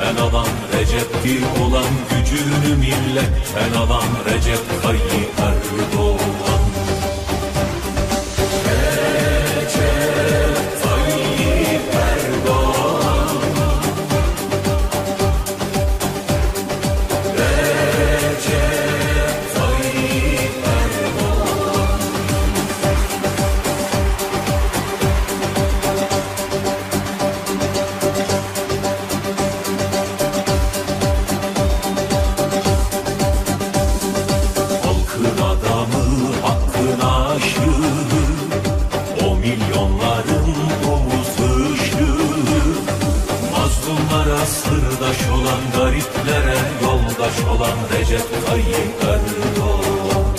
milletten alan Recep'tir olan gücünü milletten alan Recep Tayyip Erdoğan olan gariplere Yoldaş olan Recep Tayyip Erdoğan.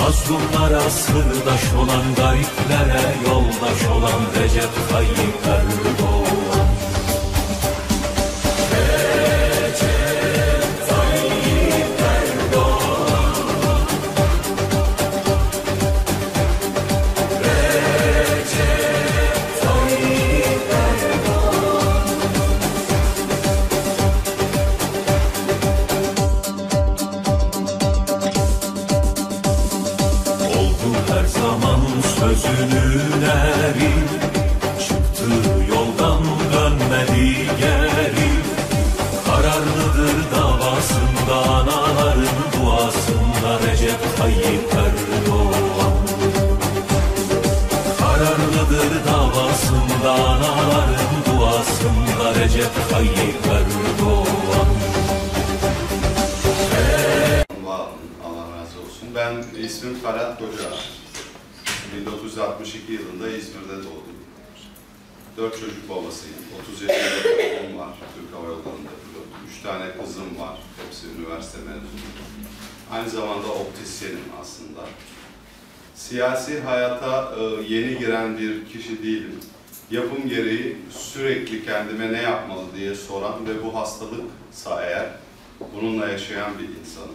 Mazlumlara sırdaş olan gariplere Yoldaş olan Recep Tayyip Erdoğan sözünün eri Çıktığı yoldan dönmedi geri. Kararlıdır davasında anaların duasında Recep Tayyip Erdoğan. Kararlıdır davasında anaların duasında Recep Tayyip Erdoğan. Ben ismim Ferhat Koca. 1962 yılında İzmir'de doğdum. Dört çocuk babasıyım. 30 yaşında oğlum var. Türk Hava Yolları'nda pilot. Üç tane kızım var. Hepsi üniversite mezunu. Aynı zamanda optisyenim aslında. Siyasi hayata e, yeni giren bir kişi değilim. Yapım gereği sürekli kendime ne yapmalı diye soran ve bu hastalıksa eğer bununla yaşayan bir insanım.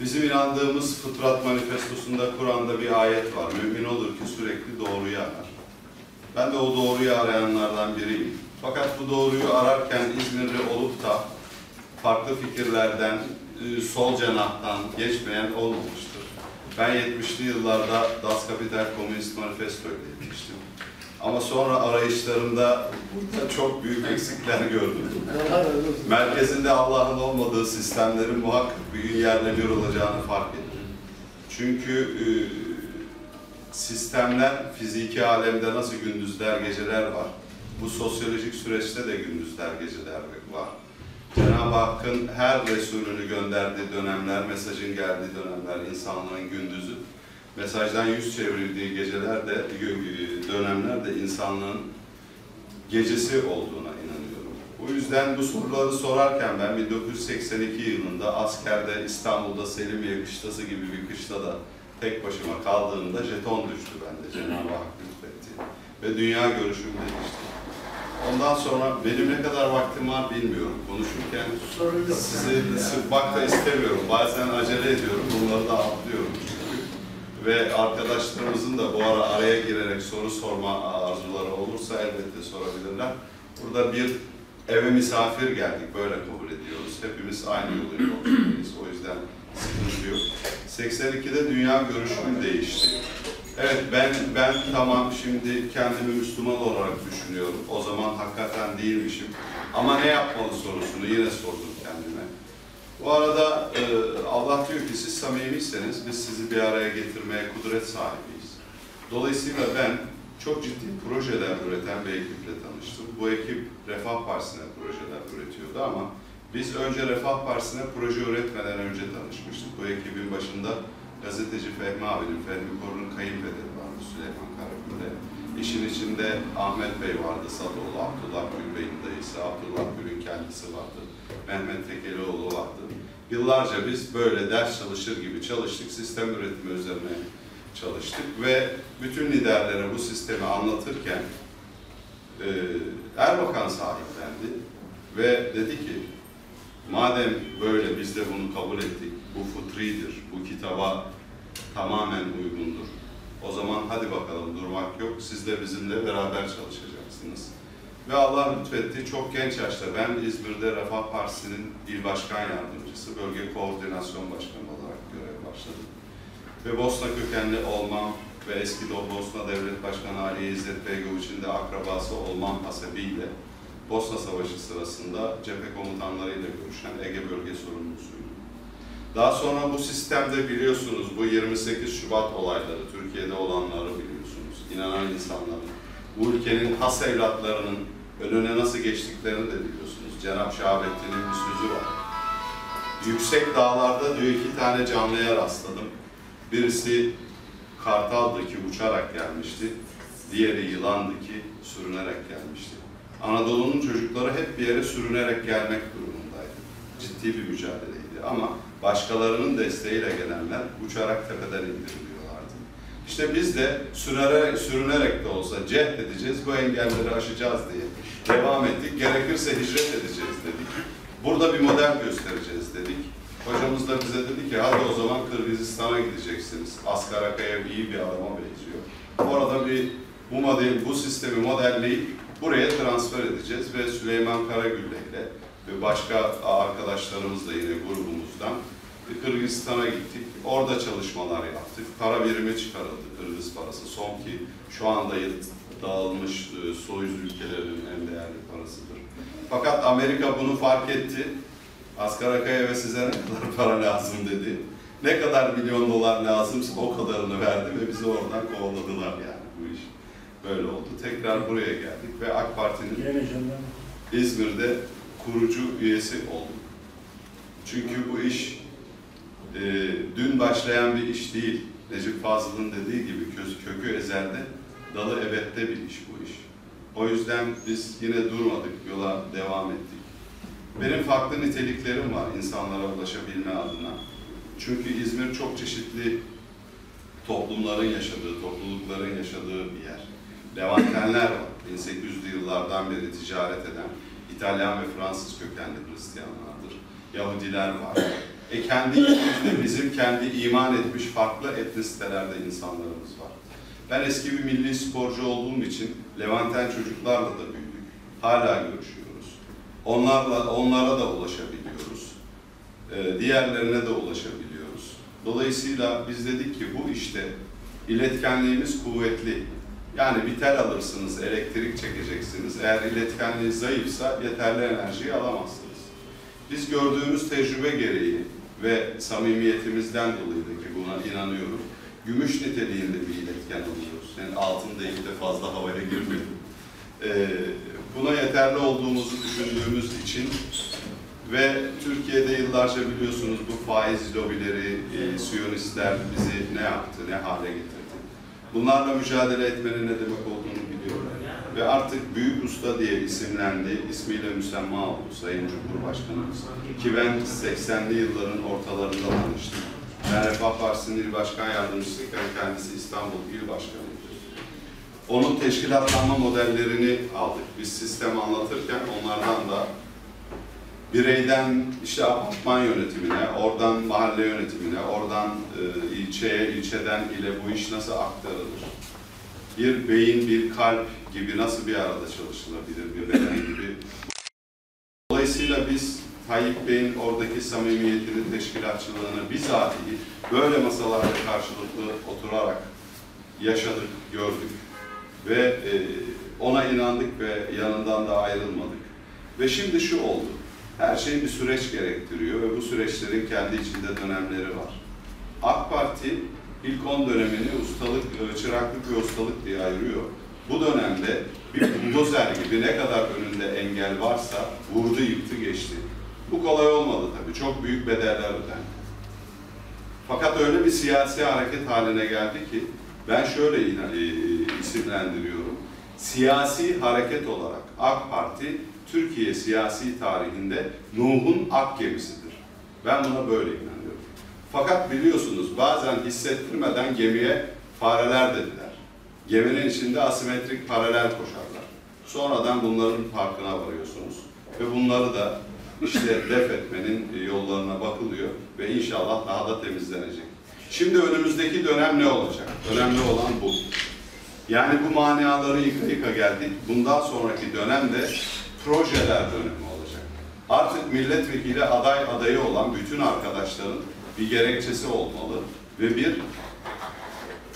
Bizim inandığımız Fıtrat Manifestosu'nda Kur'an'da bir ayet var. Mümin olur ki sürekli doğruyu arar. Ben de o doğruyu arayanlardan biriyim. Fakat bu doğruyu ararken İzmirli olup da farklı fikirlerden, e, sol cenahtan geçmeyen olmamıştır. Ben 70'li yıllarda Das Kapital Komünist Manifesto ile yetiştim. Ama sonra arayışlarımda çok büyük eksikler gördüm. Merkezinde Allah'ın olmadığı sistemlerin muhakkak bir gün yerle bir olacağını fark ettim. Çünkü e, sistemler fiziki alemde nasıl gündüzler, geceler var. Bu sosyolojik süreçte de gündüzler, geceler var. Cenab-ı Hakk'ın her Resulünü gönderdiği dönemler, mesajın geldiği dönemler insanlığın gündüzü. Mesajdan yüz çevrildiği geceler de, dönemler de insanlığın gecesi olduğuna inanıyorum. Bu yüzden bu soruları sorarken ben 1982 yılında askerde İstanbul'da Selimiye kışlası gibi bir kışlada tek başıma kaldığımda jeton düştü bende Cenab-ı Hak lütfetti. Ve dünya görüşüm değişti. Ondan sonra benim ne kadar vaktim var bilmiyorum. Konuşurken sizi sıkmak da istemiyorum. Bazen acele ediyorum. Bunları da atlıyorum. Ve arkadaşlarımızın da bu ara araya girerek soru sorma arzuları olursa elbette sorabilirler. Burada bir eve misafir geldik. Böyle kabul ediyoruz. Hepimiz aynı yolu yolculuğundayız. O yüzden sıkıntı yok. 82'de dünya görüşüm değişti. Evet ben ben tamam şimdi kendimi Müslüman olarak düşünüyorum. O zaman hakikaten değilmişim. Ama ne yapmalı sorusunu yine sordum. Bu arada e, Allah diyor ki siz samimiyseniz biz sizi bir araya getirmeye kudret sahibiyiz. Dolayısıyla ben çok ciddi projeler üreten bir ekiple tanıştım. Bu ekip Refah Partisi'ne projeler üretiyordu ama biz önce Refah Partisi'ne proje üretmeden önce tanışmıştık. Bu ekibin başında gazeteci Fehmi abinin, Fehmi Korun'un kayınpederi vardı Süleyman Karagül'de. İşin içinde Ahmet Bey vardı, Sadoğlu, Abdullah Gül Bey'in dayısı, Abdullah Gül'ün kendisi vardı, Mehmet Tekelioğlu vardı. Yıllarca biz böyle ders çalışır gibi çalıştık, sistem üretimi üzerine çalıştık ve bütün liderlere bu sistemi anlatırken e, Erbakan sahiplendi ve dedi ki madem böyle biz de bunu kabul ettik, bu futridir, bu kitaba tamamen uygundur. O zaman hadi bakalım durmak yok, siz de bizimle beraber çalışacaksınız. Ve Allah lütfetti, çok genç yaşta ben İzmir'de Refah Partisi'nin il başkan yardımcısı, bölge koordinasyon başkanı olarak görev başladım. Ve Bosna kökenli olmam ve eski Bosna Devlet Başkanı Ali İzzet Begoviç'in de akrabası olmam hasebiyle Bosna Savaşı sırasında cephe komutanlarıyla görüşen Ege Bölge sorumlusuydum. Daha sonra bu sistemde biliyorsunuz bu 28 Şubat olayları, Türkiye'de olanları biliyorsunuz. İnanan insanların, bu ülkenin has evlatlarının önüne nasıl geçtiklerini de biliyorsunuz. Cenab-ı Şahabettin'in bir sözü var. Yüksek dağlarda diyor iki tane canlıya rastladım. Birisi kartaldı ki uçarak gelmişti. Diğeri yılandı ki sürünerek gelmişti. Anadolu'nun çocukları hep bir yere sürünerek gelmek durumundaydı. Ciddi bir mücadeleydi ama başkalarının desteğiyle gelenler uçarak tepeden indiriliyorlardı. İşte biz de sürünerek, sürünerek de olsa cehd edeceğiz, bu engelleri aşacağız diye devam ettik. Gerekirse hicret edeceğiz dedik. Burada bir model göstereceğiz dedik. Hocamız da bize dedi ki hadi o zaman Kırgızistan'a gideceksiniz. Askar Akayev iyi bir adama benziyor. Orada bir bu model, bu sistemi modelleyip buraya transfer edeceğiz ve Süleyman Karagülle ile ve başka arkadaşlarımızla yine grubumuzdan Kırgızistan'a gittik. Orada çalışmalar yaptık. Para birimi çıkarıldı Kırgız parası. Son ki şu anda dağılmış e, soyuz ülkelerin en değerli parasıdır. Fakat Amerika bunu fark etti. Asgar Akaya'ya size ne kadar para lazım dedi. Ne kadar milyon dolar lazımsa o kadarını verdi ve bizi oradan kovaladılar yani bu iş. Böyle oldu. Tekrar buraya geldik ve AK Parti'nin İzmir'de kurucu üyesi olduk. Çünkü bu iş e, dün başlayan bir iş değil. Necip Fazıl'ın dediği gibi kökü ezelde, dalı ebette bir iş bu iş. O yüzden biz yine durmadık, yola devam ettik. Benim farklı niteliklerim var insanlara ulaşabilme adına. Çünkü İzmir çok çeşitli toplumların yaşadığı, toplulukların yaşadığı bir yer. Levantenler var. 1800'lü yıllardan beri ticaret eden İtalyan ve Fransız kökenli Hristiyanlardır. Yahudiler var. E kendi içimizde bizim kendi iman etmiş farklı etnisitelerde insanlarımız var. Ben eski bir milli sporcu olduğum için Levanten çocuklarla da büyüdük. Hala görüşüyoruz. Onlarla, onlara da ulaşabiliyoruz. Ee, diğerlerine de ulaşabiliyoruz. Dolayısıyla biz dedik ki bu işte iletkenliğimiz kuvvetli. Yani bir tel alırsınız, elektrik çekeceksiniz. Eğer iletkenliği zayıfsa yeterli enerjiyi alamazsınız. Biz gördüğümüz tecrübe gereği ve samimiyetimizden dolayı da ki buna inanıyorum. Gümüş niteliğinde bir iletken alıyoruz. Yani altın değil de fazla havaya girmeyin. Ee, buna yeterli olduğumuzu düşündüğümüz için ve Türkiye'de yıllarca biliyorsunuz bu faiz lobileri, e, Siyonistler bizi ne yaptı, ne hale getirdi. Bunlarla mücadele etmenin ne demek olduğunu. Ve artık Büyük Usta diye isimlendi, ismiyle müsemma oldu Sayın Cumhurbaşkanımız. Ki ben 80'li yılların ortalarında tanıştım. Ben Refah Partisi'nin il başkan yardımcısıyken kendisi İstanbul il başkanıydı. Onun teşkilatlanma modellerini aldık. Biz sistem anlatırken onlardan da bireyden işte apartman yönetimine, oradan mahalle yönetimine, oradan e, ilçeye, ilçeden ile bu iş nasıl aktarılır? Bir beyin, bir kalp gibi nasıl bir arada çalışılabilir bir beden gibi? Dolayısıyla biz Tayyip Bey'in oradaki samimiyetini, teşkilatçılığını bizatihi böyle masalarda karşılıklı oturarak yaşadık, gördük ve e, ona inandık ve yanından da ayrılmadık. Ve şimdi şu oldu. Her şey bir süreç gerektiriyor ve bu süreçlerin kendi içinde dönemleri var. AK Parti ilk 10 dönemini ustalık, e, çıraklık ve ustalık diye ayırıyor. Bu dönemde bir buldozer gibi ne kadar önünde engel varsa vurdu, yıktı, geçti. Bu kolay olmadı tabii. Çok büyük bedeller ödendi. Fakat öyle bir siyasi hareket haline geldi ki ben şöyle e, isimlendiriyorum. Siyasi hareket olarak AK Parti Türkiye siyasi tarihinde Nuh'un ak gemisidir. Ben buna böyle inanıyorum. Fakat biliyorsunuz bazen hissettirmeden gemiye fareler dediler. Geminin içinde asimetrik paralel koşarlar. Sonradan bunların farkına varıyorsunuz. Ve bunları da işte def etmenin yollarına bakılıyor ve inşallah daha da temizlenecek. Şimdi önümüzdeki dönem ne olacak? Önemli olan bu. Yani bu maniaları yıka yıka geldik. Bundan sonraki dönemde projeler dönemi olacak. Artık milletvekili aday adayı olan bütün arkadaşların bir gerekçesi olmalı ve bir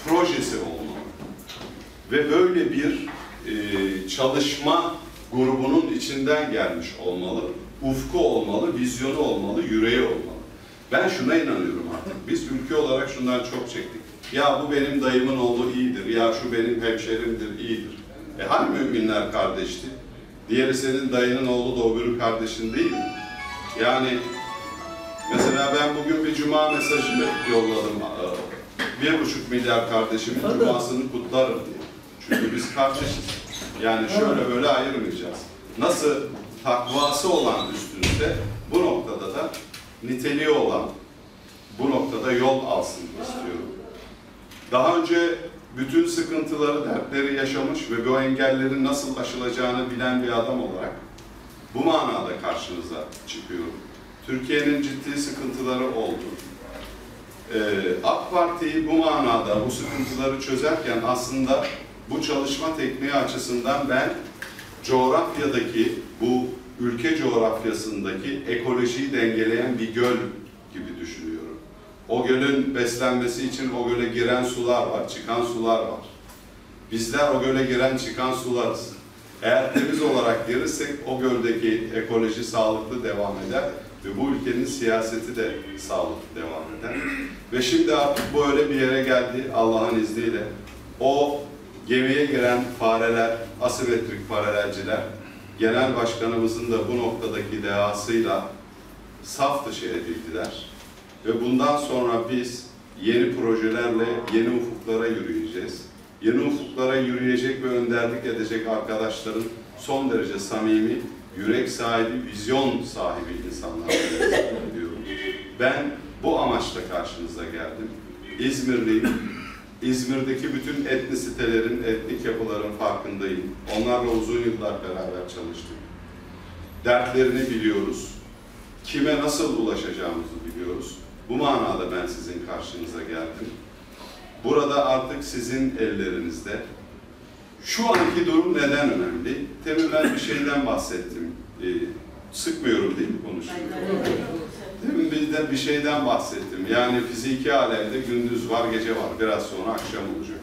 projesi olmalı. Ve böyle bir e, çalışma grubunun içinden gelmiş olmalı, ufku olmalı, vizyonu olmalı, yüreği olmalı. Ben şuna inanıyorum artık. Biz ülke olarak şundan çok çektik. Ya bu benim dayımın oğlu iyidir, ya şu benim hemşerimdir, iyidir. E hani müminler kardeşti? Diğeri senin dayının oğlu da öbürü kardeşin değil mi? Yani mesela ben bugün bir cuma mesajı yolladım. Bir buçuk milyar kardeşimin cumasını kutlarım diye. Çünkü biz kardeşiz. Yani şöyle böyle ayırmayacağız. Nasıl takvası olan üstünde bu noktada da niteliği olan bu noktada yol alsın istiyorum. Daha önce bütün sıkıntıları, dertleri yaşamış ve bu engellerin nasıl aşılacağını bilen bir adam olarak bu manada karşınıza çıkıyorum. Türkiye'nin ciddi sıkıntıları oldu. Ee, AK Parti'yi bu manada, bu sıkıntıları çözerken aslında bu çalışma tekniği açısından ben coğrafyadaki, bu ülke coğrafyasındaki ekolojiyi dengeleyen bir göl gibi düşünüyorum. O gölün beslenmesi için o göle giren sular var, çıkan sular var. Bizler o göle giren çıkan sularız. Eğer temiz olarak girirsek o göldeki ekoloji sağlıklı devam eder ve bu ülkenin siyaseti de sağlıklı devam eder. Ve şimdi artık bu öyle bir yere geldi Allah'ın izniyle. O gemiye giren fareler, asimetrik paralelciler, genel başkanımızın da bu noktadaki dehasıyla saf dışı edildiler. Ve bundan sonra biz yeni projelerle yeni ufuklara yürüyeceğiz. Yeni ufuklara yürüyecek ve önderlik edecek arkadaşların son derece samimi, yürek sahibi, vizyon sahibi insanlar diyorum. Ben bu amaçla karşınıza geldim. İzmirliyim. İzmir'deki bütün etnisitelerin, etnik yapıların farkındayım. Onlarla uzun yıllar beraber çalıştık. Dertlerini biliyoruz. Kime nasıl ulaşacağımızı biliyoruz. Bu manada ben sizin karşınıza geldim. Burada artık sizin ellerinizde. Şu anki durum neden önemli? Temin ben bir şeyden bahsettim. Ee, sıkmıyorum değil mi konuşuyorum? Demin bizden bir şeyden bahsettim. Yani fiziki alemde gündüz var, gece var. Biraz sonra akşam olacak.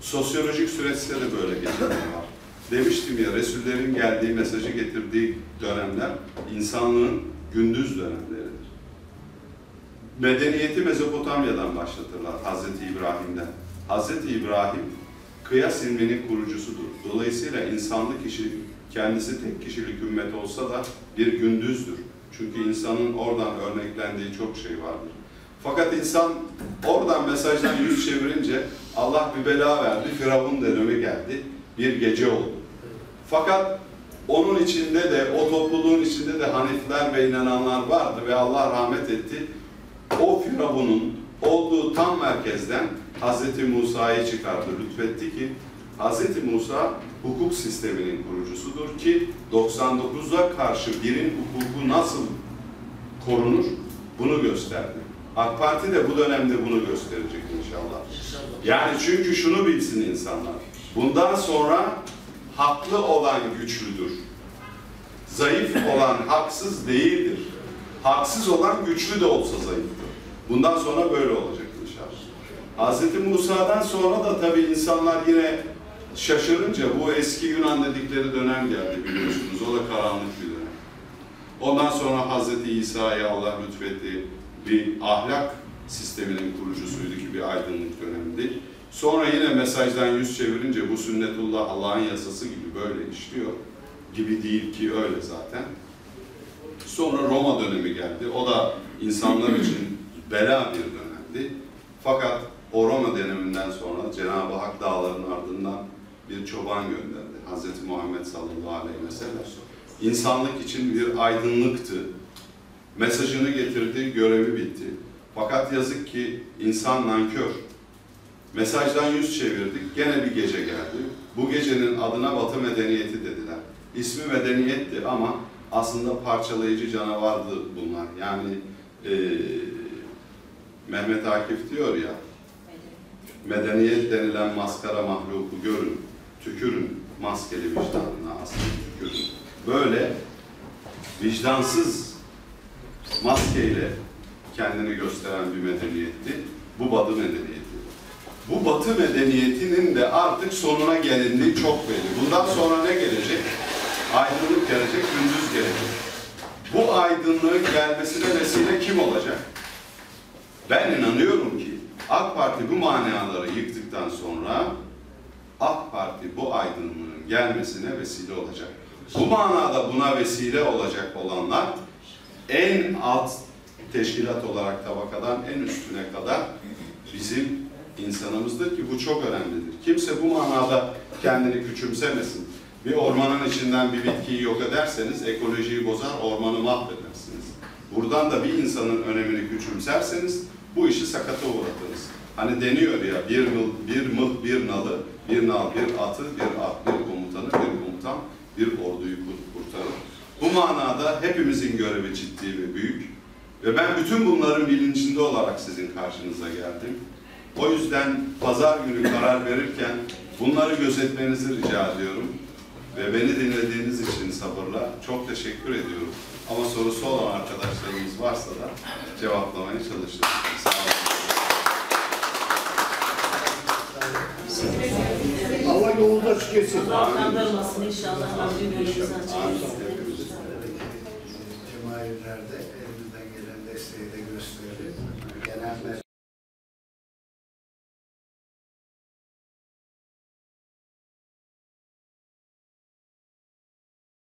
Sosyolojik süreçte de böyle geceler var. Demiştim ya, Resullerin geldiği, mesajı getirdiği dönemler insanlığın gündüz dönemleridir. Medeniyeti Mezopotamya'dan başlatırlar, Hazreti İbrahim'den. Hazreti İbrahim, kıyas ilminin kurucusudur. Dolayısıyla insanlık işi kendisi tek kişilik ümmet olsa da bir gündüzdür. Çünkü insanın oradan örneklendiği çok şey vardır. Fakat insan oradan mesajdan yüz çevirince Allah bir bela verdi, Firavun dönemi geldi, bir gece oldu. Fakat onun içinde de, o topluluğun içinde de Hanifler ve inananlar vardı ve Allah rahmet etti. O Firavun'un olduğu tam merkezden Hazreti Musa'yı çıkardı, lütfetti ki Hazreti Musa hukuk sisteminin kurucusudur ki 99'a karşı birin hukuku nasıl korunur bunu gösterdi. AK Parti de bu dönemde bunu gösterecek inşallah. Yani çünkü şunu bilsin insanlar. Bundan sonra haklı olan güçlüdür. Zayıf olan haksız değildir. Haksız olan güçlü de olsa zayıftır. Bundan sonra böyle olacak inşallah. Hz. Musa'dan sonra da tabii insanlar yine şaşırınca bu eski Yunan dedikleri dönem geldi biliyorsunuz. O da karanlık bir dönem. Ondan sonra Hz. İsa'ya Allah lütfetti. Bir ahlak sisteminin kurucusuydu ki bir aydınlık dönemdi. Sonra yine mesajdan yüz çevirince bu sünnetullah Allah'ın yasası gibi böyle işliyor. Gibi değil ki öyle zaten. Sonra Roma dönemi geldi. O da insanlar için bela bir dönemdi. Fakat o Roma döneminden sonra Cenab-ı Hak dağların ardından bir çoban gönderdi. Hz. Muhammed sallallahu aleyhi ve sellem. İnsanlık için bir aydınlıktı. Mesajını getirdi, görevi bitti. Fakat yazık ki insan nankör. Mesajdan yüz çevirdik, gene bir gece geldi. Bu gecenin adına Batı medeniyeti dediler. İsmi medeniyetti ama aslında parçalayıcı canavardı bunlar. Yani eee, Mehmet Akif diyor ya, medeniyet denilen maskara mahluku görün, tükürün maskeli vicdanına aslında tükürün. Böyle vicdansız maskeyle kendini gösteren bir medeniyetti. Bu Batı medeniyeti. Bu Batı medeniyetinin de artık sonuna gelindiği çok belli. Bundan sonra ne gelecek? Aydınlık gelecek, gündüz gelecek. Bu aydınlığın gelmesine vesile kim olacak? Ben inanıyorum ki AK Parti bu manaları yıktıktan sonra AK Parti bu aydınlığın gelmesine vesile olacak. Bu manada buna vesile olacak olanlar en alt teşkilat olarak tabakadan en üstüne kadar bizim insanımızdır ki bu çok önemlidir. Kimse bu manada kendini küçümsemesin. Bir ormanın içinden bir bitkiyi yok ederseniz ekolojiyi bozar, ormanı mahvedersiniz. Buradan da bir insanın önemini küçümserseniz bu işi sakata uğratırız. Hani deniyor ya bir mıl, bir mıl, bir nalı, bir nal, bir atı, bir at, bir komutanı, bir komutan, bir orduyu kur- kurtarır. Bu manada hepimizin görevi ciddi ve büyük. Ve ben bütün bunların bilincinde olarak sizin karşınıza geldim. O yüzden pazar günü karar verirken bunları gözetmenizi rica ediyorum. Ve beni dinlediğiniz için sabırla çok teşekkür ediyorum. Ama sorusu olan arkadaşlarımız varsa da cevaplamaya çalışırım. Sağ olun. Allah yolunda açık etsin. Kandırmasın inşallah Rabbim yolumuzu açar. Amin. Hepimiz. Cemahitlerde